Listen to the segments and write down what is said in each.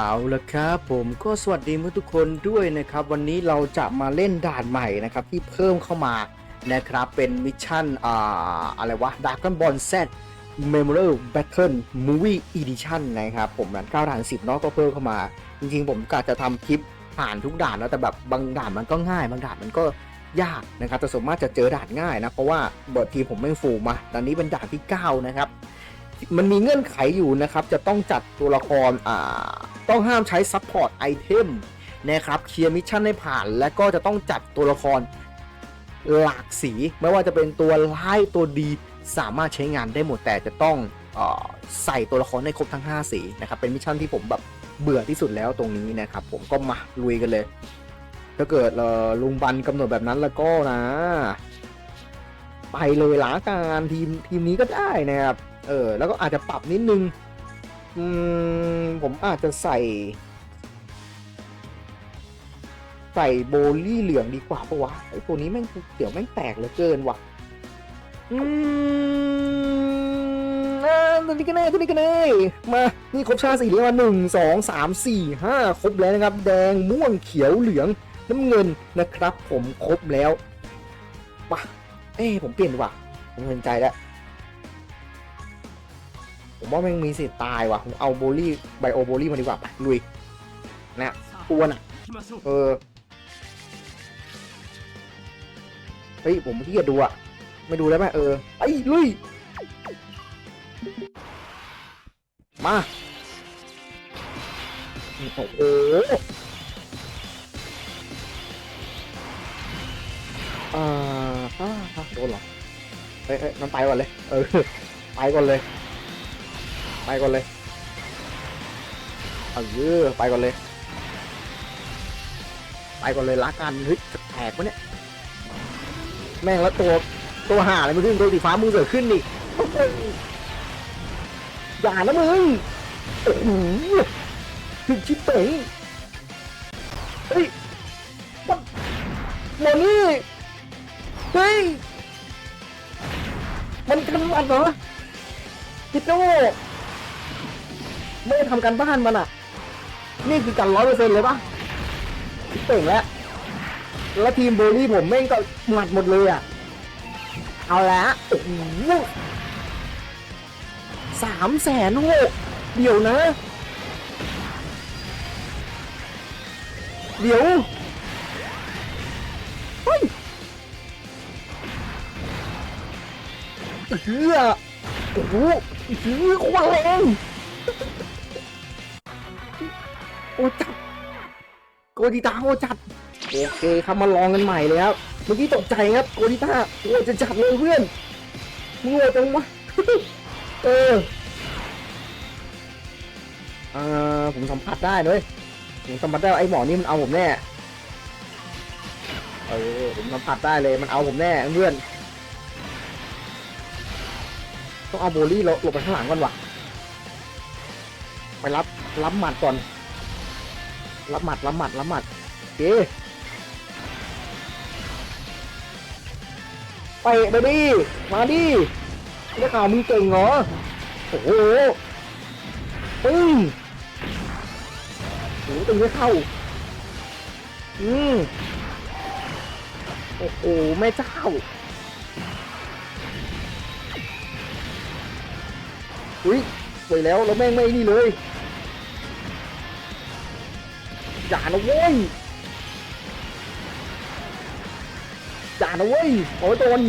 เอาละครับผมก็สวัสดีเมื่อทุกคนด้วยนะครับ วันนี้เราจะมาเล่นด่านใหม่นะครับ ที่เพิ่มเข้ามานะครับ เป็นมิชชั่นอ่าอะไรวะ Dragon Ball Z Memorial Battle Movie Edition นะครับผมนั้น9ด่าน10เนาะก็เพิ่มเข้ามา จริงๆผมกะจะทำคลิปผ่านทุกด่านแล้วแต่แบบบางด่านมันก็ง่าย บางด่านมันก็ยากนะครับแต่ส่วนมากจะเจอด่านง่ายนะเพราะว่าเบิร์ทีผมไม่ฟูมาตอนนี้เป็นด่านที่ 9 นะครับ มันมีเงื่อนไขอยู่นะครับ จะต้องจัดตัวละครอ่าต้องห้ามใช้ซัพพอร์ตไอเทมนะครับเคลียร์มิชชั่นให้ผ่าน และก็จะต้องจัดตัวละครหลากสี ไม่ว่าจะเป็นตัวร้ายตัวดีสามารถใช้งานได้หมดแต่จะต้องออใส่ตัวละครให้ครบทั้ง 5 สีนะครับเป็นมิชชั่นที่ผมแบบเบื่อที่สุดแล้วตรงนี้นะครับ ผมก็มาลุยกันเลย ถ้าเกิดลุงบันกำหนดแบบนั้นแล้วก็นะ ไปเลยหล้าการทีมทีมนี้ก็ได้นะครับ เออ แล้วก็อาจจะปรับนิดนึง อืม ผมอาจจะใส่ ใส่โบลี่เหลืองดีกว่าปะวะไอตัวนี้แม่งเดี๋ยวแม่งแตกเหลือเกินว่ะ อืมอ่าตัวนี้กันแน่ตัวนี้กันแน่มา นี่ครบชาติสีเหลืองมาหนึ่งสองสามสี่ห้าครบแล้วนะครับ แดงม่วงเขียวเหลืองน้ำเงินนะครับ ผมครบแล้วปะ เอ้ยผมเปลี่ยนดีกว่าผมเห็นใจแล้ว ผมว่าแม่งมีสิทธิ์ตายว่ะ ผมเอาโบลี่ไบโอโบลี่มาดีกว่าไปลุยนะอ้วนอะ เออ เฮ้ย ผมขี้เกียจดูอะ ไม่ดูแล้วไหมเออ ไอ้ลุย มา โอ้โหอ่าอ่า เฮ้ยมันไปก่อนเลย เออ ไปก่อนเลย ไปก่อนเลยเออไปก่อนเลย ไปก่อนเลยละกันเฮ้ยแตกวะเนี่ย แม่งแล้วตัวตัวหาอะไรมึงขึ้นตัวสีฟ้ามึงเกิดขึ้นดิโอ้โหย่านะมึงโอ้โหถึงชิปเป๋งเฮ้ยมันโมนี่เฮ้ย มันกันมันเหรอจิโน่ไม่ได้ทำการบ้านมันอะ นี่คือการร้อยเปอร์เซ็นต์เลยปะเป๋งแล้ว แล้วทีมเบอร์รี่ผมแม่งก็หมัดหมดเลยอะ เอาละโอ้โหสามแสนหกเดี๋ยวนะ เดี๋ยว เฮือโอ้โหเฮือโคตรแรงโอ้จัดโกดิตาโอ้จัดโอเคครับมาลองกันใหม่เลยครับเมื่อกี้ตกใจครับโกดิต้าโอ้จะจับเลยเพื่อนมึงโง่จังวะเอออ่าผมสัมผัสได้เลยผมสัมผัสได้ไอ้หมอนี่มันเอาผมแน่เออผมสัมผัสได้เลยมันเอาผมแน่เพื่อน ต้องเอาโบลี่หลบไปข้างหลังก่อนวะไปรับรับหมัดก่อน รับหมัดรับหมัดรับหมัดโอเคไปไปดิมาดิได้ข่าวมึงเก่งเหรอโอ้โหปึ้งโอ้โหตึงไม่เข้าอืมโอ้โหแม่เจ้า อุ้ยไปแล้วแล้วแม่งไม่นี่เลยอย่านะเว้ยอย่านะเว้ยขอโดน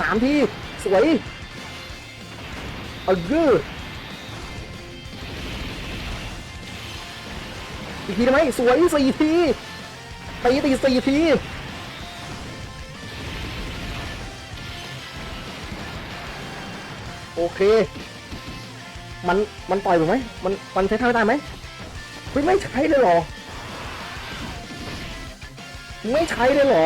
สามทีสวยเอออีกทีได้ไหมสวยสี่ทีตีตีสี่ที โอเค มัน มันต่อยผมไหม มัน มันใช้เท่าได้ไหมเฮ้ยไม่ใช้เลยหรอ ไม่ใช้เลยหรอ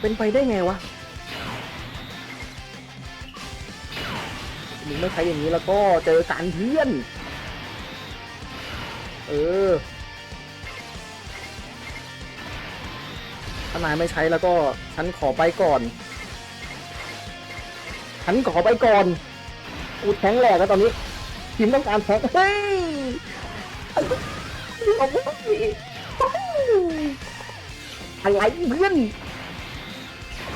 เป็นไปได้ไงวะมึงไม่ใช้อย่างนี้แล้วก็เจอการเพื่อน เออ ถ้านายไม่ใช้แล้วก็ฉันขอไปก่อน ฉันขอไปก่อน กูแทงแหลกแล้วตอนนี้ทีมต้องการแทงเฮ้ยอาไว้อะไรเพื่อน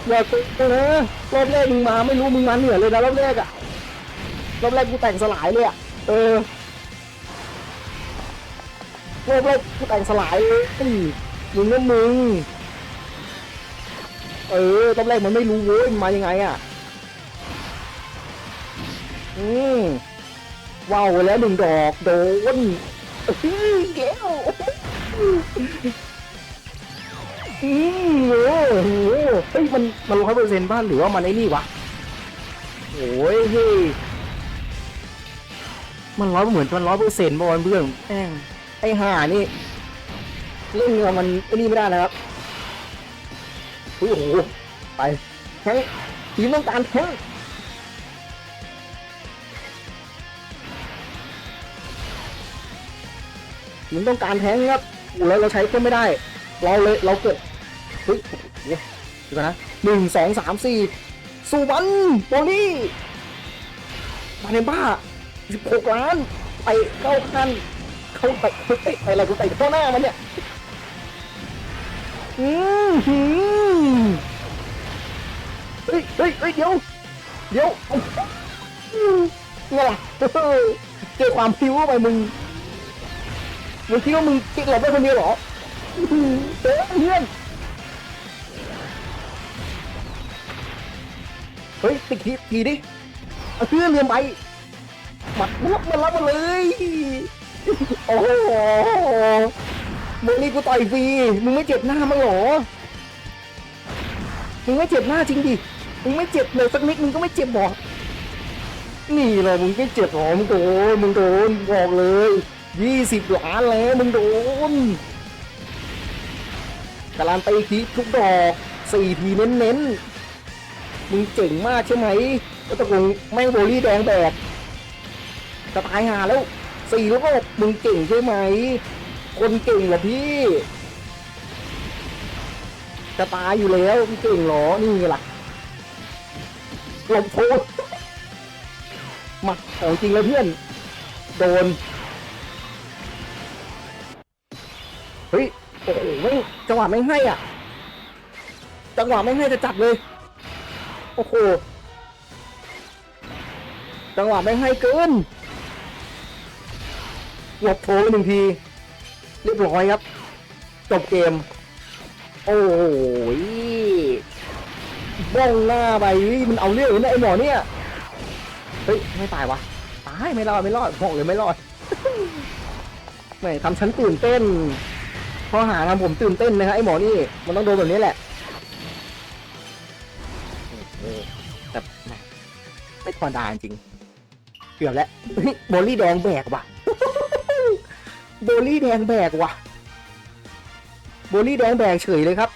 อย่าตกนะรอบแรกมึงมาไม่รู้มึงมาเหนื่อยเลยนะรอบแรกอะรอบแรกกูแต่งสลายเลยอะเออรอบแรกกูแต่งสลายเลยมึงนั่นมึง เออรอบแรกมันไม่รู้เว้ยมายังไงอะ อืมว้าวแล้วหนึ่งดอกโดนเฮ้ยแก้วอืมโอ้โหเฮ้ยมันมันร้อยเปอร์เซ็นต์บ้านหรือว่ามันไอ้นี่วะโอ้ยเฮ้ยมันร้อยเหมือนมันร้อยเปอร์เซ็นต์บอลเพื่อนแม่งไอ้ห่านี่เล่นกับมันไอ้นี่ไม่ได้นะครับโอ้โหไปแทงทีมต้องการแทง มันต้องการแทงครับอ้แล้วเราใช้ก็ไม่ได้ เราเลยเราเกิดเฮ้ยเนี่ยดูกันนะหนึ่งสองสามสี่สุวรรณโบลี่มาในบ้าสิบหกล้านไปเข้าคันเข้าไปเฮ้ยไปอะไรกูไปเข้าหน้ามันเนี่ยอืมหืมเฮ้ยเฮ้ยเฮ้ยเดี๋ยวเดี๋ยวเอาเนี่ยล่ะเจอความพิ้วไปมึง มึงคิดว่ามึงติดหลบได้คนเดียวเหรออื้อเต้เพื่อนเฮ้ยติดทีทีดิเอาเพื่อนเรียนไปหมัดมันรับมันรับมาเลย โอ้โหมึงนี่กูต่อยฟรีมึงไม่เจ็บหน้ามั้งเหรอมึงไม่เจ็บหน้าจริงดิมึงไม่เจ็บเลยสักนิดมึงก็ไม่เจ็บหรอนี่เหรอมึงไม่เจ็บหรอมึงโดนมึงโดนบอกเลย ยี่สิบล้านแล้วมึงโดนการันตีทีทุกดอกสี่ทีเน้นๆ มึงเจ๋งมากใช่ไหมแล้วตะกงแม่งโบลี่แดงแบกจะตายหาแล้วสี่รอบมึงเก่งใช่ไหม คนเก่งเหรอพี่ จะตายอยู่แล้วมึงเก่งเหรอ นี่ไงล่ะหลบโทษมาของจริงแล้วเพื่อน โดน ฮ้ยโอ้โหไม่จังหวะไม่ให้อะ จังหวะไม่ให้จะจัดเลย โอ้โห จังหวะไม่ให้เกินหลบโถไปหนึ่งที เรียบร้อยครับ จบเกม โอ้โหบ้องหน้าไปมันเอาเรื่องเลยนะไอหมอเนี่ย เฮ้ย ไม่ตายวะ ตายไม่รอดไม่รอดบอกเลยไม่รอดแหม่ทำฉันตื่นเต้น พอหาทำผมตื่นเต้นนะครับไอ้หมอนี่มันต้องโดนแบบนี้แหละโอ้โหแต่แหม่ไม่ธรรมดาจริงเกือบแล้วเฮ้ยโบลี่แดงแบกว่ะโบลี่แดงแบกว่ะโบลี่แดงแบกเฉยเลยครับ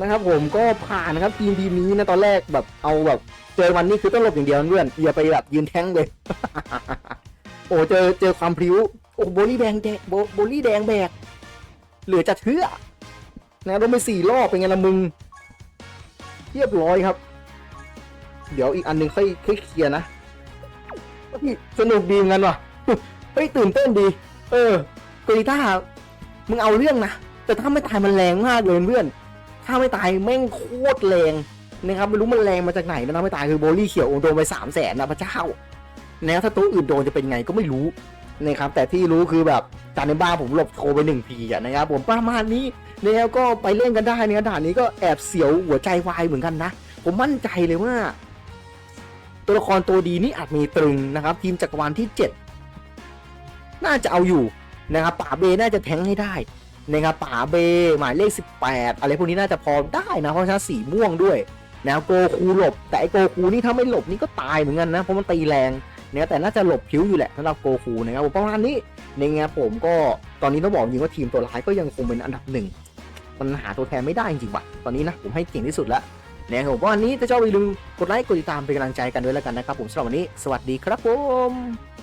นะครับผมก็ผ่านนะครับทีมทีมนี้นะตอนแรกแบบเอาแบบเจอวันนี้คือต้องหลบอย่างเดียวนะเพื่อนอย่าไปแบบยืนแท้งเลย โอ้เจอเจอความพริ้ว โอ้โบลี่แดงแดงโบโบลี่แดงแบก เหลือจะเชื่อนะโดนไปสี่รอบเป็นไงละมึงเรียบร้อยครับ เดี๋ยวอีกอันหนึ่งค่อยค่อยเคลียร์นะสนุกดีเหมือนกันว่ะเฮ้ยตื่นเต้นดี เออกรีต้ามึงเอาเรื่องนะ แต่ถ้าไม่ตายมันแรงมากเลยเพื่อน ถ้าไม่ตายแม่งโคตรแรงนะครับไม่รู้มันแรงมาจากไหนนทำไม่ตายคือโบลี่เขียวโดนไปสามแสนนะพระเจ้า แล้วถ้าตัวอื่นโดนจะเป็นไงก็ไม่รู้ นะครับแต่ที่รู้คือแบบจานในบ้านผมหลบโทรไปหนึ่งทีอะนะครับผมประมาณนี้แล้วก็ไปเล่นกันได้ในะครับด่านนี้ก็แอบเสียวหัวใจวายเหมือนกันนะ ผมมั่นใจเลยว่า ตัวละครตัวดีนี่อาจมีตรึงนะครับ ทีมจักรวาลที่ 7 น่าจะเอาอยู่นะครับป่าเบน่าจะแทงให้ได้นะครับป่าเบหมายเลข 18 อะไรพวกนี้น่าจะพอได้นะเพราะฉะนั้นสีม่วงด้วยนะโกคูหลบ แต่ไอโกคูนี่ถ้าไม่หลบนี่ก็ตายเหมือนกันนะเพราะมันตีแรง นี่ยแต่น่าจะหลบผิวอยู่แหละสำหรับโกคูนะครับผมประมาณนี้ในงานผมก็ตอนนี้ต้องบอกจริงว่าทีมตัวร้ายก็ยังคงเป็นอันดับหนึ่งมันหาตัวแทนไม่ได้จริงๆว่ะตอนนี้นะผมให้เก่งที่สุดแล้วนะครับผมประอันนี้ถ้าชอบอย่าลืมกดไลค์กดติดตามเป็นกำลังใจกันด้วยแล้วกันนะครับผมสำหรับวันนี้สวัสดีครับผม